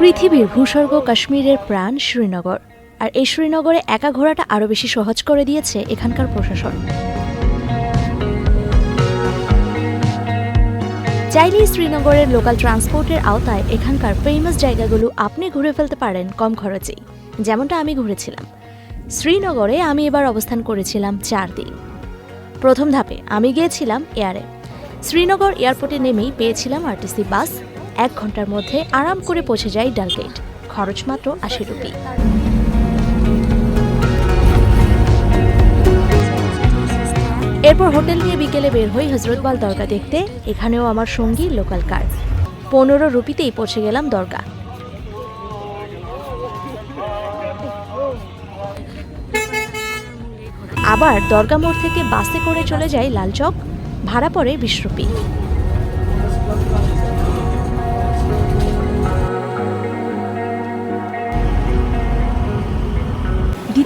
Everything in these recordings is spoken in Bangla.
পৃথিবীর ভূস্বর্গ কাশ্মীরের প্রাণ শ্রীনগর। আর এই শ্রীনগরে একা ঘোরাটা আরও বেশি সহজ করে দিয়েছে এখানকার প্রশাসন। চাইলেই শ্রীনগরের লোকাল ট্রান্সপোর্টের আওতায় এখানকার ফেমাস জায়গাগুলো আপনি ঘুরে ফেলতে পারেন কম খরচেই। যেমনটা আমি ঘুরেছিলাম। শ্রীনগরে আমি এবার অবস্থান করেছিলাম চার দিন। প্রথম ধাপে আমি গিয়েছিলাম এয়ারে। শ্রীনগর এয়ারপোর্টে নেমেই পেয়েছিলাম আরটিসি বাস এক ঘণ্টার মধ্যে আরাম করে পৌঁছে যায় ডালগেট। খরচ মাত্র আশি রুপি। এরপর হোটেল নিয়ে বিকেলে বের হই হজরতবাল দরগা দেখতে। এখানেও আমার সঙ্গী লোকাল কার। পনেরো রুপিতেই পৌঁছে গেলাম দরগা। আবার দরগা মোড় থেকে বাসে করে চলে যাই লালচক। ভাড়া পড়ে বিশ রুপি।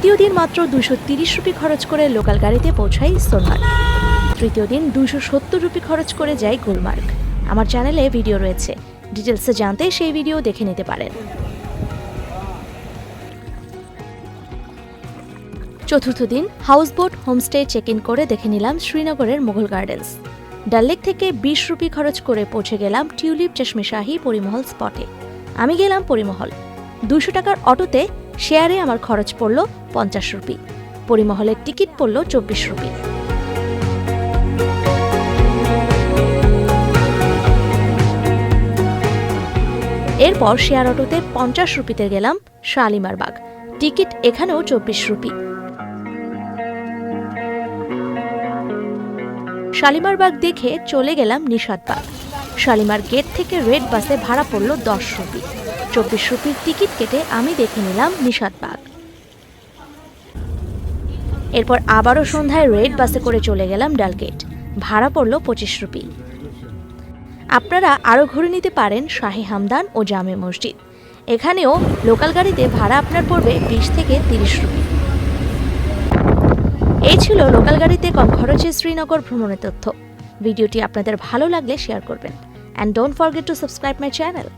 দ্বিতীয় দিন মাত্র দুশো তিরিশ রুপি খরচ করে লোকাল গাড়িতে পৌঁছাই সোনমার্গ। তৃতীয় দিন দুশো সত্তর রুপি খরচ করে যাই গুলমার্গ। আমার চ্যানেলে ভিডিও রয়েছে। ডিটেলসে জানতে সেই ভিডিও দেখে নিতে পারেন। চতুর্থ দিন house houseboat homestay check in করে দেখে নিলাম শ্রীনগরের মুঘল গার্ডেন্স ডাল লেক থেকে বিশ রুপি খরচ করে পৌঁছে গেলাম টিউলিপ চশমে শাহী পরিমহল স্পটে আমি গেলাম পরিমহল। দুশো টাকার অটোতে শেয়ারে আমার খরচ পড়ল পঞ্চাশ রুপি। পরিমহলের টিকিট পড়ল চব্বিশ রুপি। এরপর শেয়ার অটোতে পঞ্চাশ রুপিতে গেলাম শালিমার বাগ। টিকিট এখানেও চব্বিশ রুপি। শালিমার বাগ দেখে চলে গেলাম নিষাদ বাগ। শালিমার গেট থেকে রেড বাসে ভাড়া পড়ল দশ রুপি। চব্বিশ রুপির টিকিট কেটে আমি দেখে নিলাম নিষাদ বাগ। এরপর আবারও সন্ধ্যায় রেড বাসে করে চলে গেলাম ডালগেট। ভাড়া পড়ল পঁচিশ রুপি। আপনারা আরও ঘুরে নিতে পারেন শাহে হামদান ও জামে মসজিদ। এখানেও লোকাল গাড়িতে ভাড়া আপনার পড়বে বিশ থেকে তিরিশ রুপি। এই ছিল লোকাল গাড়িতে কম খরচে শ্রীনগর ভ্রমণের তথ্য। ভিডিওটি আপনাদের ভালো লাগলে শেয়ার করবেন। And don't forget to subscribe my channel